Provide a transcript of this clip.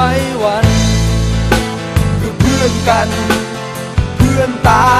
ว้วัน คือเพื่อนกัน เพื่อนตา